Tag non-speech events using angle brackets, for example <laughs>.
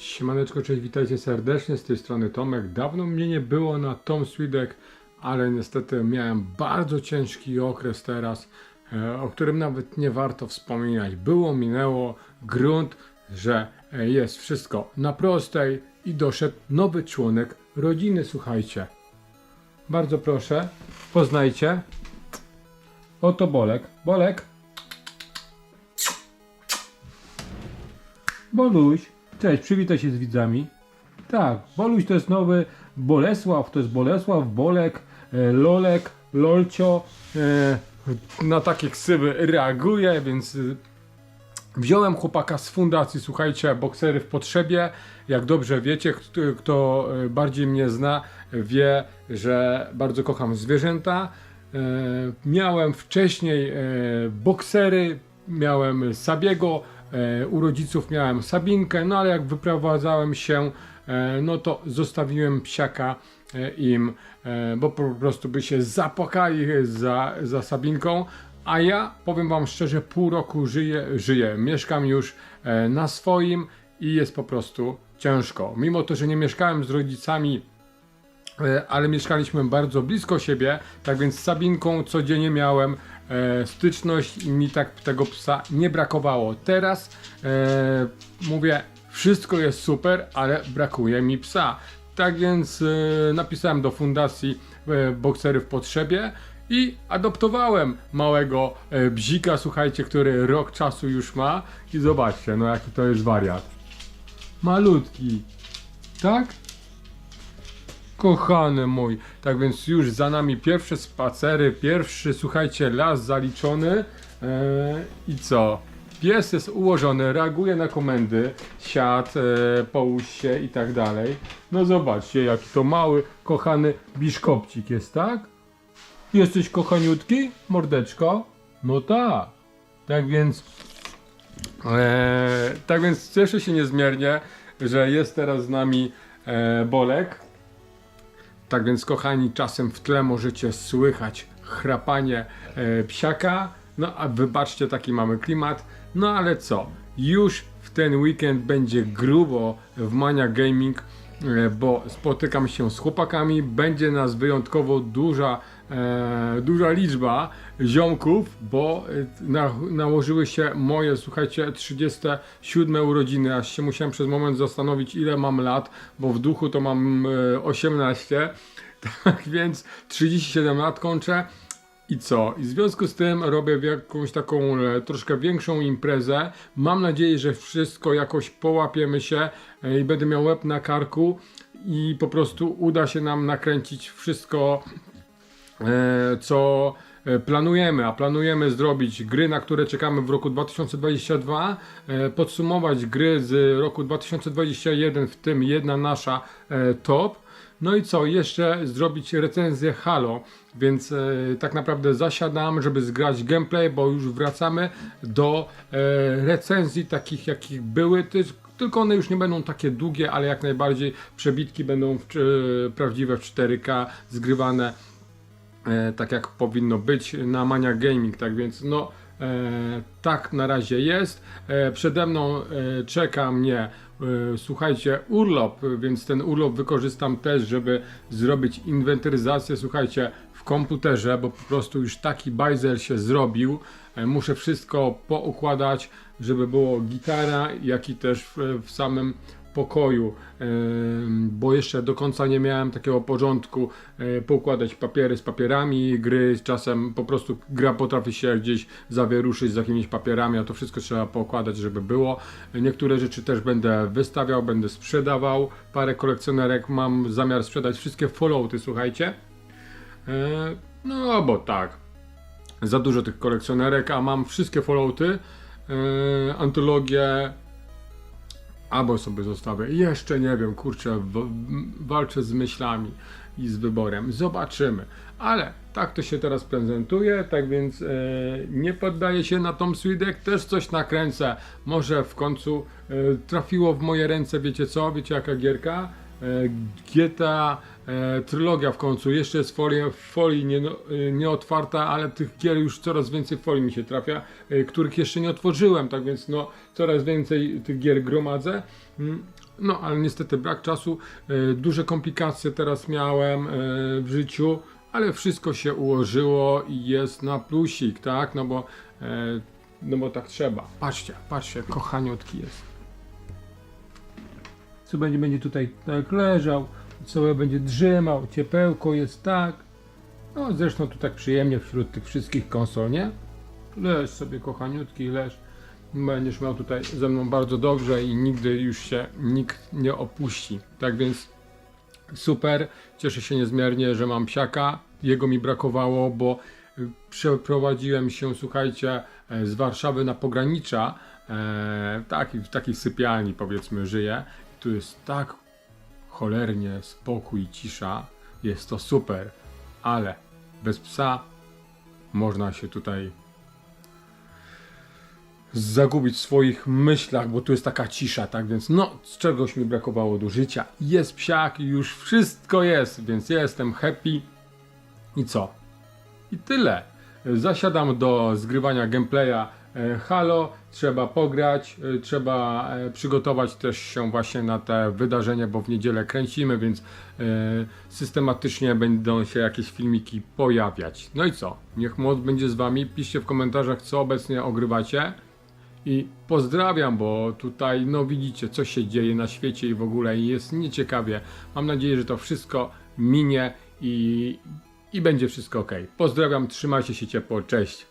Siemaneczko, cześć, witajcie serdecznie, z tej strony Tomek. Dawno mnie nie było na Tom Swidek, ale niestety miałem bardzo ciężki okres teraz, e, o którym nawet nie warto wspominać. Było, minęło, grunt, że e, jest wszystko na prostej i doszedł nowy członek rodziny, słuchajcie. Bardzo proszę, poznajcie. Oto Bolek. Bolek. Boluś, cześć, przywitaj się z widzami. Tak, Boluś to jest nowy Bolesław, to jest Bolesław, Bolek, e, Lolek, Lolcio. E, na takie ksywy reaguje, więc e, Wziąłem chłopaka z fundacji, słuchajcie, boksery w potrzebie. Jak dobrze wiecie, kto, e, bardziej mnie zna, wie, że bardzo kocham zwierzęta. E, miałem wcześniej boksery, miałem Sabiego, u rodziców miałem Sabinkę, no ale jak wyprowadzałem się, e, no to zostawiłem psiaka e, im, e, bo po prostu by się zapłakali za, za Sabinką. A ja powiem Wam szczerze, pół roku żyję, żyję. Mieszkam już e, na swoim i jest po prostu ciężko. Mimo to, że nie mieszkałem z rodzicami, e, ale mieszkaliśmy bardzo blisko siebie, tak więc z Sabinką codziennie miałem e, styczność i mi tak tego psa nie brakowało. Teraz e, mówię, wszystko jest super, ale brakuje mi psa. Tak więc e, napisałem do fundacji e, Boksery w Potrzebie i adoptowałem małego e, bzika, słuchajcie, który rok czasu już ma i zobaczcie, no jaki to jest wariat. Malutki, tak? Kochany mój, tak więc już za nami pierwsze spacery, pierwszy, słuchajcie, las zaliczony e, i co? Pies jest ułożony, reaguje na komendy, siad, e, połóż się i tak dalej. No zobaczcie, jaki to mały, kochany biszkopcik jest, tak? Jesteś kochaniutki, mordeczko? No tak. Tak więc, e, tak więc cieszę się niezmiernie, że jest teraz z nami e, Bolek. Tak więc, kochani, czasem w tle możecie słychać chrapanie e, psiaka. No a wybaczcie, taki mamy klimat. No ale co? Już w ten weekend będzie grubo w Mania Gaming, e, bo spotykam się z chłopakami. Będzie nas wyjątkowo duża, e, duża liczba ziomków, bo e, na, nałożyły się moje, słuchajcie, 37 urodziny. Aż się musiałem przez moment zastanowić, ile mam lat, bo w duchu to mam e, 18. <laughs> Tak więc 37 lat kończę. I co? I w związku z tym robię jakąś taką e, troszkę większą imprezę. Mam nadzieję, że wszystko jakoś połapiemy się e, i będę miał łeb na karku i po prostu uda się nam nakręcić wszystko, co e, planujemy, a planujemy zrobić gry, na które czekamy w roku 2022, e, podsumować gry z roku 2021, w tym jedna nasza e, top. No i co, jeszcze zrobić recenzję Halo, więc e, tak naprawdę zasiadam, żeby zgrać gameplay, bo już wracamy do e, recenzji takich jakich były, ty- tylko one już nie będą takie długie, ale jak najbardziej przebitki będą w, e, prawdziwe w 4K, zgrywane e, tak jak powinno być na Mania Gaming, tak więc no e, tak na razie jest. E, przede mną e, czeka mnie e, słuchajcie urlop, więc ten urlop wykorzystam też, żeby zrobić inwentaryzację, słuchajcie, w komputerze, bo po prostu już taki bajzel się zrobił. E, muszę wszystko poukładać, żeby było gitara, jak i też w samym pokoju, bo jeszcze do końca nie miałem takiego porządku, e, poukładać papiery z papierami, gry, czasem po prostu gra potrafi się gdzieś zawieruszyć z jakimiś papierami, a to wszystko trzeba poukładać, żeby było. Niektóre rzeczy też będę wystawiał, będę sprzedawał, parę kolekcjonerek mam zamiar sprzedać, wszystkie Fallouty, słuchajcie. E, No, bo tak, za dużo tych kolekcjonerek, a mam wszystkie Fallouty, e, antologie, albo sobie zostawię. Jeszcze nie wiem, kurczę, w, walczę z myślami i z wyborem. Zobaczymy. Ale tak to się teraz prezentuje, tak więc e, nie poddaję się na Tom Swidek, też coś nakręcę. Może w końcu e, trafiło w moje ręce, wiecie co, wiecie jaka gierka? GTA e, trylogia w końcu, jeszcze jest folia, folii nie, e, nieotwarta, ale tych gier już coraz więcej folii mi się trafia, e, których jeszcze nie otworzyłem, tak więc no coraz więcej tych gier gromadzę. Mm, No, ale niestety brak czasu, duże komplikacje teraz miałem w życiu, ale wszystko się ułożyło i jest na plusik, tak? No bo, no bo tak trzeba. Patrzcie, patrzcie, kochaniutki jest. Co będzie, będzie tutaj tak leżał, całe będzie drzemał, ciepełko jest tak. No zresztą tu tak przyjemnie wśród tych wszystkich konsol, nie? Leż sobie kochaniutki, leż. Będziesz miał tutaj ze mną bardzo dobrze i nigdy już się nikt nie opuści. Tak więc super, cieszę się niezmiernie, że mam psiaka. Jego mi brakowało, bo y, przeprowadziłem się, słuchajcie, e, z Warszawy na pogranicza. E, taki, w takiej sypialni powiedzmy żyję. Tu jest tak cholernie spokój i cisza. Jest to super, ale bez psa można się tutaj zagubić w swoich myślach, bo tu jest taka cisza, tak więc no, z czegoś mi brakowało do życia. Jest psiak i już wszystko jest, więc jestem happy. I co? I tyle. Zasiadam do zgrywania gameplaya Halo, trzeba pograć, e, trzeba e, przygotować też się właśnie na te wydarzenia, bo w niedzielę kręcimy, więc e, systematycznie będą się jakieś filmiki pojawiać. No i co? Niech moc będzie z wami. Piszcie w komentarzach, co obecnie ogrywacie. I pozdrawiam, bo tutaj, no widzicie, co się dzieje na świecie i w ogóle jest nieciekawie. Mam nadzieję, że to wszystko minie i, i będzie wszystko ok. Pozdrawiam, trzymajcie się ciepło, cześć.